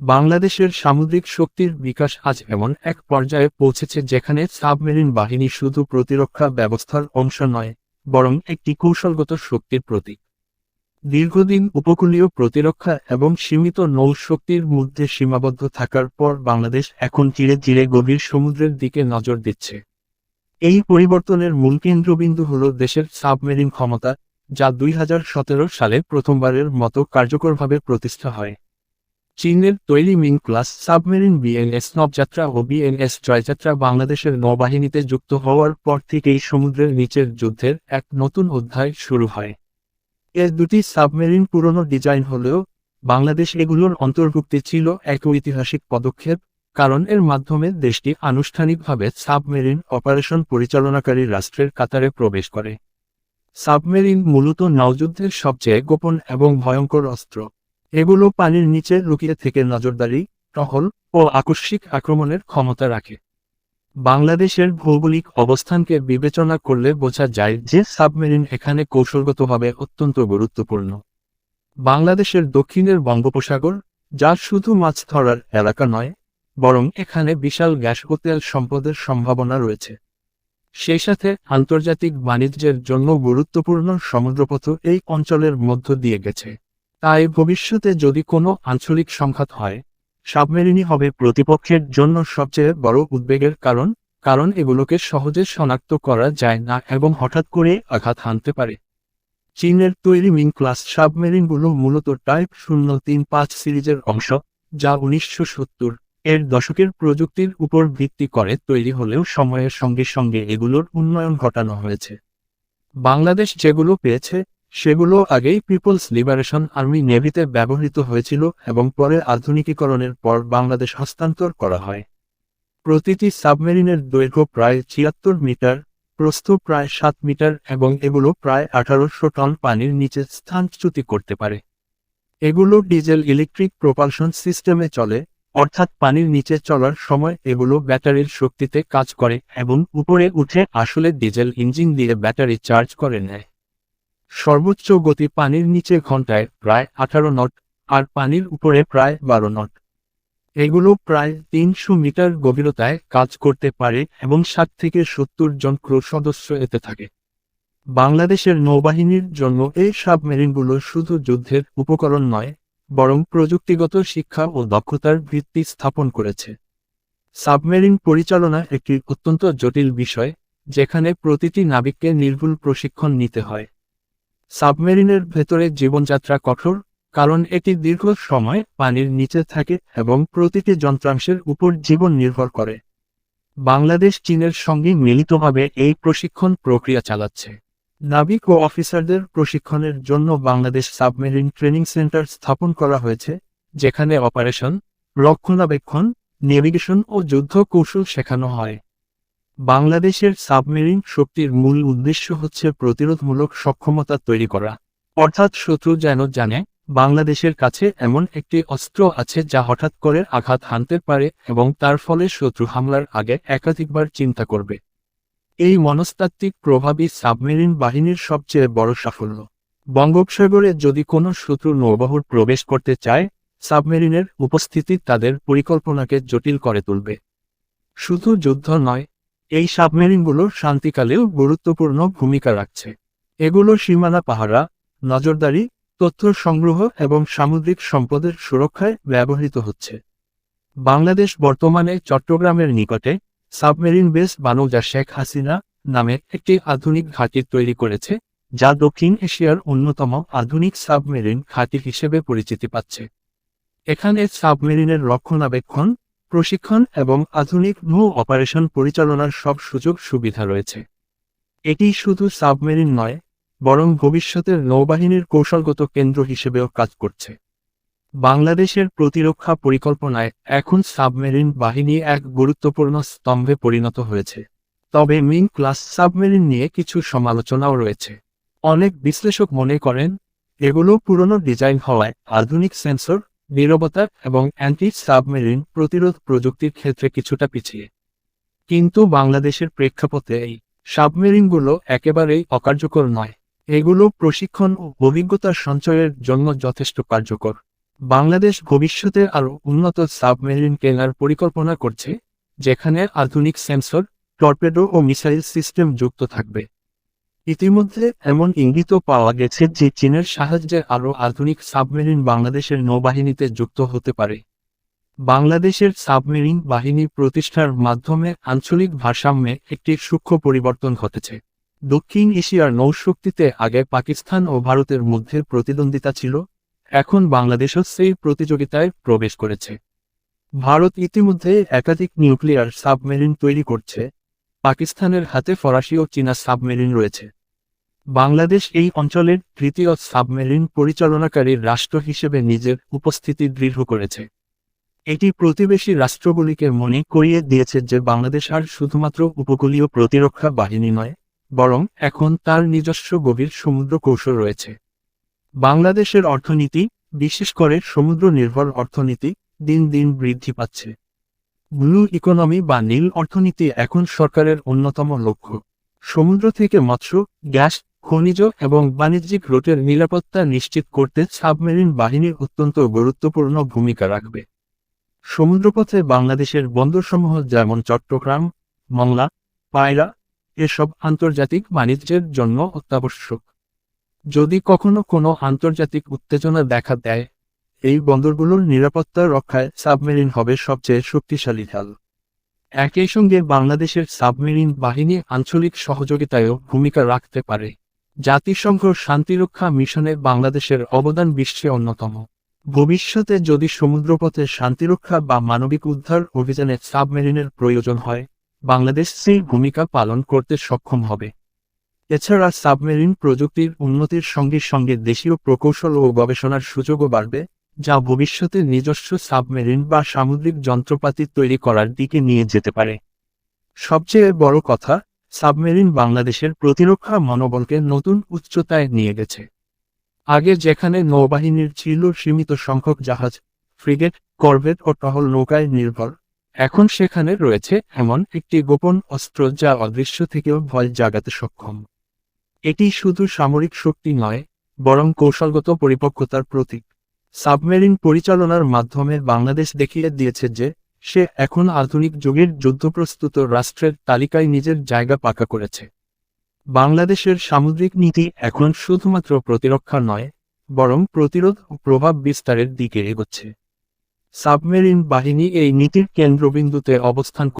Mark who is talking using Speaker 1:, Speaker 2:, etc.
Speaker 1: বাংলাদেশের সামুদ্রিক শক্তির বিকাশ আজ এমন এক পর্যায়ে পৌঁছেছে যেখানে সাবমেরিন বাহিনী শুধু প্রতিরক্ষা ব্যবস্থার অংশ নয়, বরং একটি কৌশলগত শক্তির প্রতীক। দীর্ঘদিন উপকূলীয় প্রতিরক্ষা এবং সীমিত নৌশক্তির মধ্যে সীমাবদ্ধ থাকার পর বাংলাদেশ এখন ধীরে ধীরে গভীর সমুদ্রের দিকে নজর দিচ্ছে। এই পরিবর্তনের মূল কেন্দ্রবিন্দু হল দেশের সাবমেরিন ক্ষমতা, যা দুই হাজার সতেরো সালে প্রথমবারের মতো কার্যকরভাবে প্রতিষ্ঠা হয়। চীনের তৈরি Ming class submarine BNS Nabajatra ও বিএনএস জয়যাত্রা বাংলাদেশের নৌবাহিনীতে যুক্ত হওয়ার পর থেকেই সমুদ্রের নিচের যুদ্ধের এক নতুন অধ্যায় শুরু হয়। এর দুটি সাবমেরিন পুরনো ডিজাইন হলেও, বাংলাদেশ এগুলোর অন্তর্ভুক্তি ছিল এক ঐতিহাসিক পদক্ষেপ, কারণ এর মাধ্যমে দেশটি আনুষ্ঠানিকভাবে সাবমেরিন অপারেশন পরিচালনাকারী রাষ্ট্রের কাতারে প্রবেশ করে। সাবমেরিন মূলত নৌযুদ্ধের সবচেয়ে গোপন এবং ভয়ঙ্কর অস্ত্র। এগুলো পানির নিচে লুকিয়ে থেকে নজরদারি, টহল ও আকস্মিক আক্রমণের ক্ষমতা রাখে। বাংলাদেশের ভৌগোলিক অবস্থানকে বিবেচনা করলে বোঝা যায় যে সাবমেরিন এখানে কৌশলগতভাবে অত্যন্ত গুরুত্বপূর্ণ। বাংলাদেশের দক্ষিণের বঙ্গোপসাগর, যা শুধু মাছ ধরার এলাকা নয়, বরং এখানে বিশাল গ্যাস ও তেল সম্পদের সম্ভাবনা রয়েছে। সেই সাথে আন্তর্জাতিক বাণিজ্যের জন্য গুরুত্বপূর্ণ সমুদ্রপথ এই অঞ্চলের মধ্য দিয়ে গেছে। তাই ভবিষ্যতে যদি কোনো আঞ্চলিক সংঘাত হয়, সাবমেরিনই হবে প্রতিপক্ষের জন্য সবচেয়ে বড় উদ্বেগের কারণ কারণ এগুলোকে সহজে শনাক্ত করা যায় না এবং হঠাৎ করে আঘাত হানতে পারে। চীনের তৈরি মিং ক্লাস সাবমেরিনগুলো মূলত টাইপ শূন্য তিন পাঁচ সিরিজের অংশ, যা উনিশশো সত্তর এর দশকের প্রযুক্তির উপর ভিত্তি করে তৈরি হলেও সময়ের সঙ্গে সঙ্গে এগুলোর উন্নয়ন ঘটানো হয়েছে। বাংলাদেশ যেগুলো পেয়েছে সেগুলো আগেই পিপলস লিবারেশন আর্মি নেভিতে ব্যবহৃত হয়েছিল এবং পরে আধুনিকীকরণের পর বাংলাদেশ হস্তান্তর করা হয়। প্রতিটি সাবমেরিনের দৈর্ঘ্য প্রায় ছিয়াত্তর মিটার, প্রস্থ প্রায় সাত মিটার এবং এগুলো প্রায় আঠারোশো টন পানির নিচে স্থানচ্যুতি করতে পারে। এগুলো ডিজেল ইলেকট্রিক প্রপালশন সিস্টেমে চলে, অর্থাৎ পানির নিচে চলার সময় এগুলো ব্যাটারির শক্তিতে কাজ করে এবং উপরে উঠে আসলে ডিজেল ইঞ্জিন দিয়ে ব্যাটারি চার্জ করে নেয়। সর্বোচ্চ গতি পানির নিচে ঘন্টায় প্রায় আঠারো নট, আর পানির উপরে প্রায় বারো নট। এগুলো প্রায় তিনশো মিটার গভীরতায় কাজ করতে পারে এবং ষাট থেকে সত্তর জন ক্রু সদস্য এতে থাকে। বাংলাদেশের নৌবাহিনীর জন্য এই সাবমেরিনগুলো শুধু যুদ্ধের উপকরণ নয়, বরং প্রযুক্তিগত শিক্ষা ও দক্ষতার ভিত্তি স্থাপন করেছে। সাবমেরিন পরিচালনা একটি অত্যন্ত জটিল বিষয়, যেখানে প্রতিটি নাবিককে নির্ভুল প্রশিক্ষণ নিতে হয়। সাবমেরিনের ভেতরে জীবনযাত্রা কঠোর, কারণ এটি দীর্ঘ সময় পানির নিচে থাকে এবং প্রতিটি যন্ত্রাংশের উপর জীবন নির্ভর করে। বাংলাদেশ চীনের সঙ্গে মিলিতভাবে এই প্রশিক্ষণ প্রক্রিয়া চালাচ্ছে। নাবিক ও অফিসারদের প্রশিক্ষণের জন্য বাংলাদেশ সাবমেরিন ট্রেনিং সেন্টার স্থাপন করা হয়েছে, যেখানে অপারেশন, রক্ষণাবেক্ষণ, নেভিগেশন ও যুদ্ধ কৌশল শেখানো হয়। বাংলাদেশের সাবমেরিন শক্তির মূল উদ্দেশ্য হচ্ছে প্রতিরোধমূলক সক্ষমতা তৈরি করা। অর্থাৎ শত্রু যেন জানে, বাংলাদেশের কাছে এমন একটি অস্ত্র আছে যা হঠাৎ করে আঘাত হানতে পারে এবং তার ফলে শত্রু হামলার আগে একাধিকবার চিন্তা করবে। এই মনস্তাত্ত্বিক প্রভাবই সাবমেরিন বাহিনীর সবচেয়ে বড় সাফল্য। বঙ্গোপসাগরে যদি কোনো শত্রু নৌবাহুর প্রবেশ করতে চায়, সাবমেরিনের উপস্থিতি তাদের পরিকল্পনাকে জটিল করে তুলবে। শুধু যুদ্ধ নয় এই সাবমেরিনগুলো শান্তিকালেও গুরুত্বপূর্ণ ভূমিকা রাখছে। এগুলো সীমানা পাহারা, নজরদারি, তথ্য সংগ্রহ এবং সামুদ্রিক সম্পদের সুরক্ষায় ব্যবহৃত হচ্ছে। বাংলাদেশ বর্তমানে চট্টগ্রামের নিকটে সাবমেরিন বেস বানৌজা শেখ হাসিনা নামে একটি আধুনিক ঘাঁটি তৈরি করেছে, যা দক্ষিণ এশিয়ার অন্যতম আধুনিক সাবমেরিন ঘাঁটি হিসেবে পরিচিতি পাচ্ছে। এখানে সাবমেরিনের রক্ষণাবেক্ষণ প্রশিক্ষণ এবং আধুনিক নৌ অপারেশন পরিচালনার সব সুযোগ সুবিধা রয়েছে। এটি শুধু সাবমেরিন নয়, বরং ভবিষ্যতের নৌবাহিনীর কৌশলগত কেন্দ্র হিসেবেও কাজ করছে। বাংলাদেশের প্রতিরক্ষা পরিকল্পনায় এখন সাবমেরিন বাহিনী এক গুরুত্বপূর্ণ স্তম্ভে পরিণত হয়েছে। তবে মিং ক্লাস সাবমেরিন নিয়ে কিছু সমালোচনাও রয়েছে। অনেক বিশ্লেষক মনে করেন, এগুলো পুরনো ডিজাইন হওয়ায় আধুনিক সেন্সর নিরবতা এবং অ্যান্টি সাবমেরিন প্রতিরোধ প্রযুক্তির ক্ষেত্রে কিছুটা পিছিয়ে। কিন্তু বাংলাদেশের প্রেক্ষাপটে এই সাবমেরিনগুলো একেবারেই অকার্যকর নয়। এগুলো প্রশিক্ষণ ও অভিজ্ঞতা সঞ্চয়ের জন্য যথেষ্ট কার্যকর। বাংলাদেশ ভবিষ্যতে আরও উন্নত সাবমেরিন কেনার পরিকল্পনা করছে, যেখানে আধুনিক সেন্সর, টর্পেডো ও মিসাইল সিস্টেম যুক্ত থাকবে। ইতিমধ্যে এমন ইঙ্গিতও পাওয়া গেছে যে চীনের সাহায্যে আরও আধুনিক সাবমেরিন বাংলাদেশের নৌবাহিনীতে যুক্ত হতে পারে। বাংলাদেশের সাবমেরিন বাহিনী প্রতিষ্ঠার মাধ্যমে আঞ্চলিক ভারসাম্যে একটি সূক্ষ্ম পরিবর্তন ঘটেছে। দক্ষিণ এশিয়ার নৌশক্তিতে আগে পাকিস্তান ও ভারতের মধ্যে প্রতিদ্বন্দ্বিতা ছিল, এখন বাংলাদেশও সেই প্রতিযোগিতায় প্রবেশ করেছে। ভারত ইতিমধ্যে একাধিক নিউক্লিয়ার সাবমেরিন তৈরি করছে, পাকিস্তানের হাতে ফরাসি ও চীনা সাবমেরিন রয়েছে। বাংলাদেশ এই অঞ্চলের তৃতীয় সাবমেরিন পরিচালনাকারী রাষ্ট্র হিসেবে নিজের উপস্থিতি দৃঢ় করেছে। এটি প্রতিবেশী রাষ্ট্রগুলিকে মনে করিয়ে দিয়েছে যে বাংলাদেশ আর শুধুমাত্র উপকূলীয় প্রতিরক্ষা বাহিনী নয়, বরং এখন তার নিজস্ব গভীর সমুদ্র কৌশল রয়েছে। বাংলাদেশের অর্থনীতি, বিশেষ করে সমুদ্র নির্ভর অর্থনীতি, দিন দিন বৃদ্ধি পাচ্ছে। ব্লু ইকোনমি বা নীল অর্থনীতি এখন সরকারের অন্যতম লক্ষ্য। সমুদ্র থেকে মৎস্য, গ্যাস খনিজ এবং বাণিজ্যিক রুটের নিরাপত্তা নিশ্চিত করতে সাবমেরিন বাহিনী অত্যন্ত গুরুত্বপূর্ণ ভূমিকা রাখবে। সমুদ্রপথে বাংলাদেশের বন্দরসমূহ যেমন চট্টগ্রাম মংলা পায়রা, এসব আন্তর্জাতিক বাণিজ্যের জন্য অত্যাবশ্যক। যদি কখনো কোনো আন্তর্জাতিক উত্তেজনা দেখা দেয়, এই বন্দরগুলোর নিরাপত্তা রক্ষায় সাবমেরিন হবে সবচেয়ে শক্তিশালী ঢাল। একই সঙ্গে বাংলাদেশের সাবমেরিন বাহিনী আঞ্চলিক সহযোগিতায়ও ভূমিকা রাখতে পারে। জাতিসংঘ শান্তিরক্ষা মিশনে বাংলাদেশের অবদান বিশ্বে অন্যতম। ভবিষ্যতে যদি সমুদ্রপথে শান্তিরক্ষা বা মানবিক উদ্ধার অভিযানে সাবমেরিনের প্রয়োজন হয়, বাংলাদেশ সেই ভূমিকা পালন করতে সক্ষম হবে। এছাড়া সাবমেরিন প্রযুক্তির উন্নতির সঙ্গে সঙ্গে দেশীয় প্রকৌশল ও গবেষণার সুযোগও বাড়বে, যা ভবিষ্যতে নিজস্ব সাবমেরিন বা সামুদ্রিক যন্ত্রপাতি তৈরি করার দিকে নিয়ে যেতে পারে। সবচেয়ে বড় কথা সাবমেরিন বাংলাদেশের প্রতিরক্ষা মনোবলকে নতুন উচ্চতায় নিয়ে গেছে। আগে যেখানে নৌবাহিনীর ছিল সীমিত সংখ্যক জাহাজ, ফ্রিগেট, করভেট ও টহল নৌকায় নির্ভর, এখন সেখানে রয়েছে এমন একটি গোপন অস্ত্র যা অদৃশ্য থেকেও ভয় জাগাতে সক্ষম। এটি শুধু সামরিক শক্তি নয়, বরং কৌশলগত পরিপক্কতার প্রতীক। সাবমেরিন পরিচালনার মাধ্যমে বাংলাদেশ দেখিয়ে দিয়েছে যে সে এখন আধুনিক যুগের যুদ্ধপ্রস্তুত রাষ্ট্রের তালিকায় নিজের জায়গা পাকা করেছে। বাংলাদেশের সামুদ্রিক নীতি এখন শুধুমাত্র প্রতিরক্ষা নয়, বরং প্রতিরোধ ও প্রভাব বিস্তারের দিকে এগোচ্ছে। সাবমেরিন বাহিনী এই নীতির কেন্দ্রবিন্দুতে অবস্থান